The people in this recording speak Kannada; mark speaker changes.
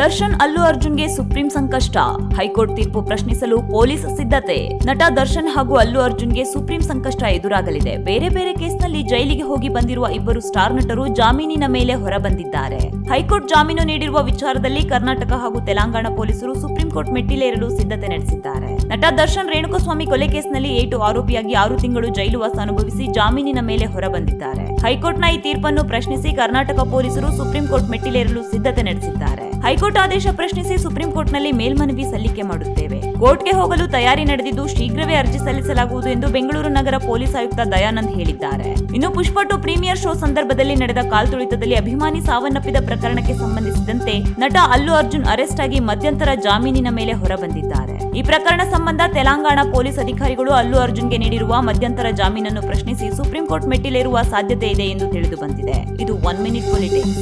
Speaker 1: ದರ್ಶನ್ ಅಲ್ಲು ಅರ್ಜುನ್ಗೆ ಸುಪ್ರೀಂ ಸಂಕಷ್ಟ. ಹೈಕೋರ್ಟ್ ತೀರ್ಪು ಪ್ರಶ್ನಿಸಲು ಪೊಲೀಸ್ ಸಿದ್ಧತೆ. ನಟ ದರ್ಶನ್ ಹಾಗೂ ಅಲ್ಲು ಅರ್ಜುನ್ಗೆ ಸುಪ್ರೀಂ ಸಂಕಷ್ಟ ಎದುರಾಗಲಿದೆ. ಬೇರೆ ಬೇರೆ ಕೇಸ್ನಲ್ಲಿ ಜೈಲಿಗೆ ಹೋಗಿ ಬಂದಿರುವ ಇಬ್ಬರು ಸ್ಟಾರ್ ನಟರು ಜಾಮೀನಿನ ಮೇಲೆ ಹೊರಬಂದಿದ್ದಾರೆ. ಹೈಕೋರ್ಟ್ ಜಾಮೀನು ನೀಡಿರುವ ವಿಚಾರದಲ್ಲಿ ಕರ್ನಾಟಕ ಹಾಗೂ ತೆಲಂಗಾಣ ಪೊಲೀಸರು ಸುಪ್ರೀಂ ಕೋರ್ಟ್ ಮೆಟ್ಟಿಲೇರಲು ಸಿದ್ಧತೆ ನಡೆಸಿದ್ದಾರೆ. ನಟ ದರ್ಶನ್ ರೇಣುಕಸ್ವಾಮಿ ಕೊಲೆ ಕೇಸ್ನಲ್ಲಿ ಏಟು ಆರೋಪಿಯಾಗಿ ಆರು ತಿಂಗಳು ಜೈಲುವಾಸ ಅನುಭವಿಸಿ ಜಾಮೀನಿನ ಮೇಲೆ ಹೊರಬಂದಿದ್ದಾರೆ. ಹೈಕೋರ್ಟ್ನ ಈ ತೀರ್ಪನ್ನು ಪ್ರಶ್ನಿಸಿ ಕರ್ನಾಟಕ ಪೊಲೀಸರು ಸುಪ್ರೀಂ ಕೋರ್ಟ್ ಮೆಟ್ಟಿಲೇರಲು ಸಿದ್ಧತೆ ನಡೆಸಿದ್ದಾರೆ. ಹೈಕೋರ್ಟ್ ಆದೇಶ ಪ್ರಶ್ನಿಸಿ ಸುಪ್ರೀಂ ಕೋರ್ಟ್ನಲ್ಲಿ ಮೇಲ್ಮನವಿ ಸಲ್ಲಿಕೆ ಮಾಡುತ್ತೇವೆ. ಕೋರ್ಟ್ಗೆ ಹೋಗಲು ತಯಾರಿ ನಡೆದಿದ್ದು ಶೀಘ್ರವೇ ಅರ್ಜಿ ಸಲ್ಲಿಸಲಾಗುವುದು ಎಂದು ಬೆಂಗಳೂರು ನಗರ ಪೊಲೀಸ್ ಆಯುಕ್ತ ದಯಾನಂದ್ ಹೇಳಿದ್ದಾರೆ. ಇನ್ನು ಪುಷ್ಪ ಟು ಪ್ರೀಮಿಯರ್ ಶೋ ಸಂದರ್ಭದಲ್ಲಿ ನಡೆದ ಕಾಲ್ತುಳಿತದಲ್ಲಿ ಅಭಿಮಾನಿ ಸಾವನ್ನಪ್ಪಿದ ಪ್ರಕರಣಕ್ಕೆ ಸಂಬಂಧಿಸಿದಂತೆ ನಟ ಅಲ್ಲು ಅರ್ಜುನ್ ಅರೆಸ್ಟ್ ಆಗಿ ಮಧ್ಯಂತರ ಜಾಮೀನಿನ ಮೇಲೆ ಹೊರಬಂದಿದ್ದಾರೆ. ಈ ಪ್ರಕರಣ ಸಂಬಂಧ ತೆಲಂಗಾಣ ಪೊಲೀಸ್ ಅಧಿಕಾರಿಗಳು ಅಲ್ಲು ಅರ್ಜುನ್ಗೆ ನೀಡಿರುವ ಮಧ್ಯಂತರ ಜಾಮೀನನ್ನು ಪ್ರಶ್ನಿಸಿ ಸುಪ್ರೀಂ ಕೋರ್ಟ್ ಮೆಟ್ಟಿಲೇರುವ ಸಾಧ್ಯತೆ ಇದೆ ಎಂದು ತಿಳಿದು ಬಂದಿದೆ. ಇದು ಒನ್ ಮಿನಿಟ್ ಪೊಲಿಟಿಕ್ಸ್